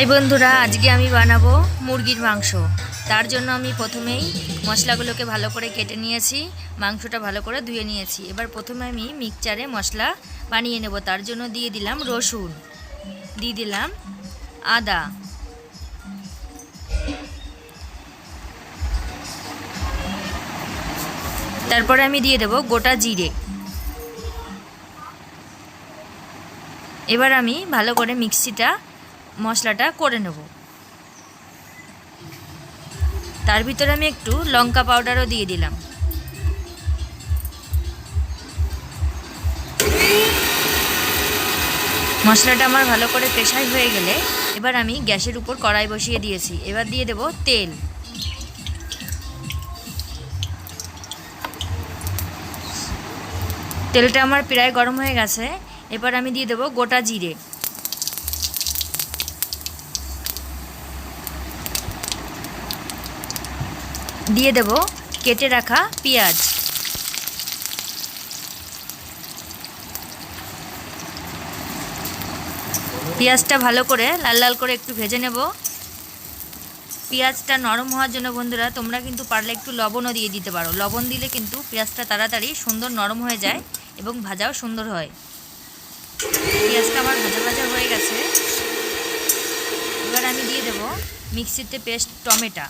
High বন্ধুরা, আজকে আমি বানাবো মুরগির মাংস। তার জন্য আমি প্রথমেই মশলাগুলোকে ভালো করে কেটে নিয়েছি, মাংসটা ভালো করে ধুয়ে নিয়েছি। এবার প্রথমে আমি মিক্সচারে মশলা বানিয়ে নেব। তার জন্য দিয়ে দিলাম রসুন, দিয়ে দিলাম আদা। তারপরে আমি দিয়ে দেব গোটা জিরে। এবার আমি ভালো করে মিক্সিটা মশলাটা করে নেব। তার ভিতরে আমি একটু লঙ্কা পাউডারও দিয়ে দিলাম। মশলাটা আমার ভালো করে পেশাই হয়ে গেলে এবার আমি গ্যাসের উপর কড়াই বসিয়ে দিয়েছি। এবার দিয়ে দেব তেল। তেলটা আমার প্রায় গরম হয়ে গেছে। এবার আমি দিয়ে দেবো গোটা জিরে। দিয়ে দেব, কেটে রাখা পেঁয়াজ। পেঁয়াজটা ভালো করে লাল লাল করে একটু ভেজে নেব। পেঁয়াজটা নরম হওয়ার জন্য বন্ধুরা, তোমরা কিন্তু পারলে একটু লবণও দিয়ে দিতে পারো। লবণ দিলে কিন্তু পেঁয়াজটা তাড়াতাড়ি সুন্দর নরম হয়ে যায় এবং ভাজাও সুন্দর হয়। পেঁয়াজটা আমার ভাজা ভাজা হয়ে গেছে। এবার আমি দিয়ে দেব মিক্সিতে পেস্ট টমেটো।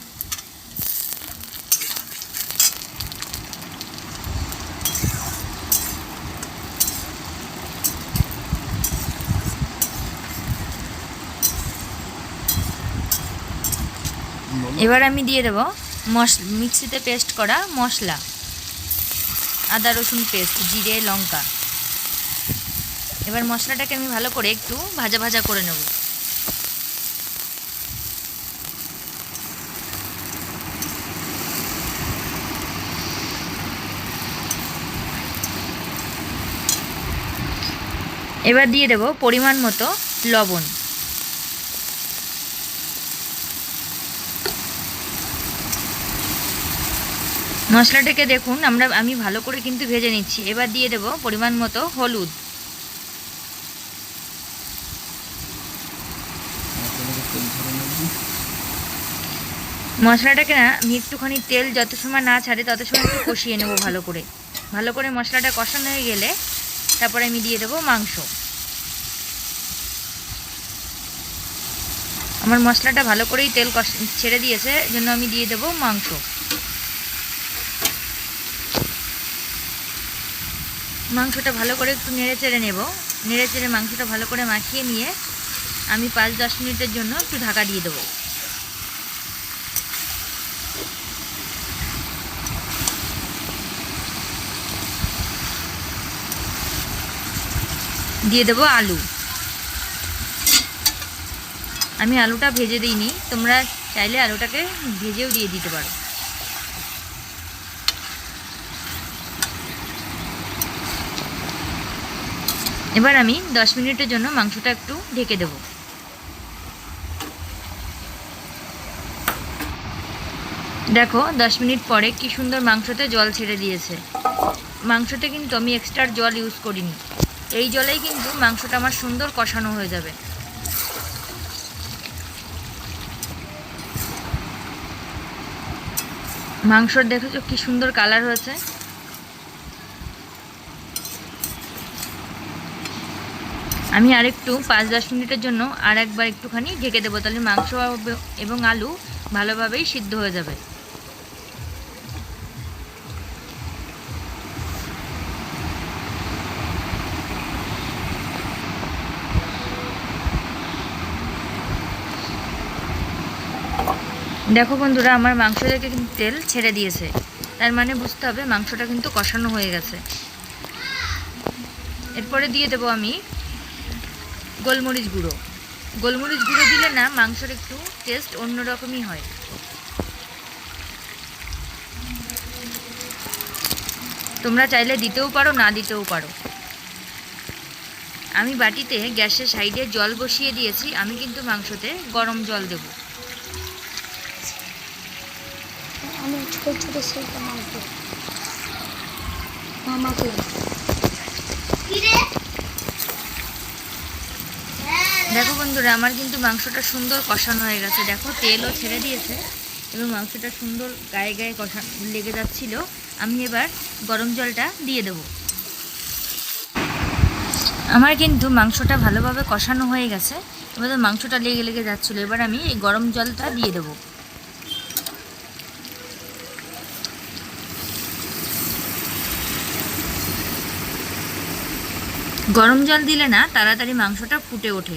এবার আমি দিয়ে দেবো মশ, মিক্সিতে পেস্ট করা মশলা। আদা, রসুন পেস্ট, জিরে, লঙ্কা। এবার মশলাটাকে আমি ভালো করে একটু ভাজা ভাজা করে নেব। এবার দিয়ে দেব পরিমাণ মতো লবণ। মশলাটাকে দেখুন, আমরা, আমি ভালো করে কিন্তু ভেজে নিচ্ছি। এবার দিয়ে দেব পরিমাণ মতো হলুদ। মশলাটাকে না, আমি একটুখানি তেল যত সময় না ছাড়ে তত সময় একটু কষিয়ে নেব ভালো করে। ভালো করে মশলাটা কষানো হয়ে গেলে তারপরে আমি দিয়ে দেবো মাংস। আমার মশলাটা ভালো করেই তেল কষ ছেড়ে দিয়েছে জন্য আমি দিয়ে দেবো মাংস। মাংসটা ভালো করে একটু নেড়ে চেড়ে নেব। নেড়ে চেড়ে মাংসটা ভালো করে মাখিয়ে নিয়ে আমি পাঁচ দশ মিনিটের জন্য একটু ঢাকা দিয়ে দেবো। দিয়ে দেবো আলু। আমি আলুটা ভেজে দিইনি, তোমরা চাইলে আলুটাকে ভেজেও দিয়ে দিতে পারো। এবার আমি দশ মিনিটের জন্য মাংসটা একটু ঢেকে দেব। দেখো, দশ মিনিট পরে কি সুন্দর মাংসতে জল ছেড়ে দিয়েছে। মাংসতে কিন্তু আমি এক্সট্রা জল ইউজ করিনি। এই জলেই কিন্তু মাংসটা আমার সুন্দর কষানো হয়ে যাবে। মাংসর দেখেছ কি সুন্দর কালার হয়েছে? আমি আরেকটু পাঁচ দশ মিনিটের জন্য আর একবার একটুখানি ঢেকে দেবো। তাহলে মাংস এবং আলু ভালোভাবেই সিদ্ধ হয়ে যাবে। দেখো বন্ধুরা, আমার মাংস থেকে কিন্তু তেল ছেড়ে দিয়েছে। তার মানে বুঝতে হবে মাংসটা কিন্তু কষানো হয়ে গেছে। এরপরে দিয়ে দেবো আমি গোলমরিচ গুঁড়ো। গোলমরিচ গুঁড়ো দিলে না মাংসের একটু টেস্ট অন্যরকমই হয়। তোমরা চাইলে দিতেও পারো না দিতেও পারো। আমি বাটিতে গ্যাসের সাইডে জল বসিয়ে দিয়েছি আমি কিন্তু মাংসতে গরম জল দেব। মামাকে দেখো বন্ধুরা, আমার কিন্তু মাংসটা সুন্দর কষানো হয়ে গেছে। দেখো, তেলও ছেড়ে দিয়েছে এবং মাংসটা সুন্দর গায়ে গায়ে কষা লেগে যাচ্ছিল। আমি এবার গরম জলটা দিয়ে দেব। আমার কিন্তু মাংসটা ভালোভাবে কষানো হয়ে গেছে। এবার মাংসটা লেগে লেগে যাচ্ছিল। এবার আমি এই গরম জলটা দিয়ে দেবো। গরম জল দিলে না তাড়াতাড়ি মাংসটা ফুটে ওঠে।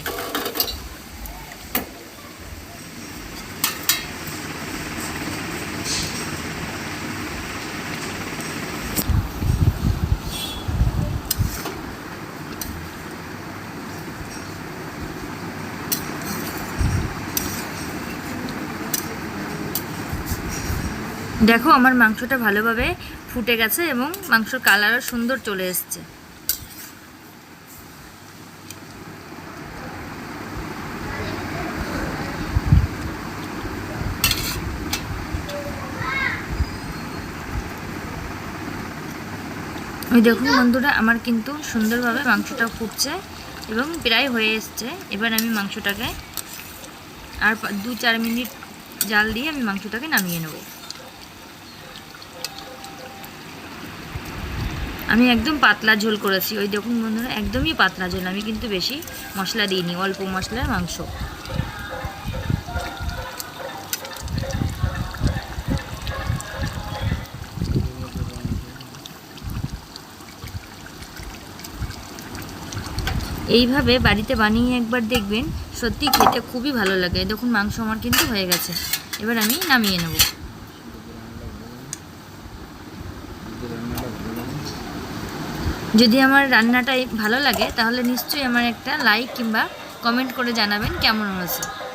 দেখো আমার মাংসটা ভালোভাবে ফুটে গেছে এবং মাংসর কালারও সুন্দর চলে এসছে। ওই দেখুন বন্ধুরা, আমার কিন্তু সুন্দরভাবে মাংসটা ফুটছে এবং প্রায় হয়ে এসছে। এবার আমি মাংসটাকে আর দু চার মিনিট জাল দিয়ে আমি মাংসটাকে নামিয়ে নেব। আমি একদম পাতলা ঝোল করেছি। ওই দেখুন বন্ধুরা, একদমই পাতলা ঝোল। আমি কিন্তু বেশি মশলা দিইনি, অল্প মশলার মাংস। এইভাবে বাড়িতে বানিয়ে একবার দেখবেন, সত্যি খেতে খুবই ভালো লাগে। দেখুন, মাংস আমার কিন্তু হয়ে গেছে। এবার আমি নামিয়ে নেব। যদি আমার রান্নাটা ভালো লাগে, তাহলে নিশ্চয়ই আমার একটা লাইক কিংবা কমেন্ট করে জানাবেন কেমন হয়েছে।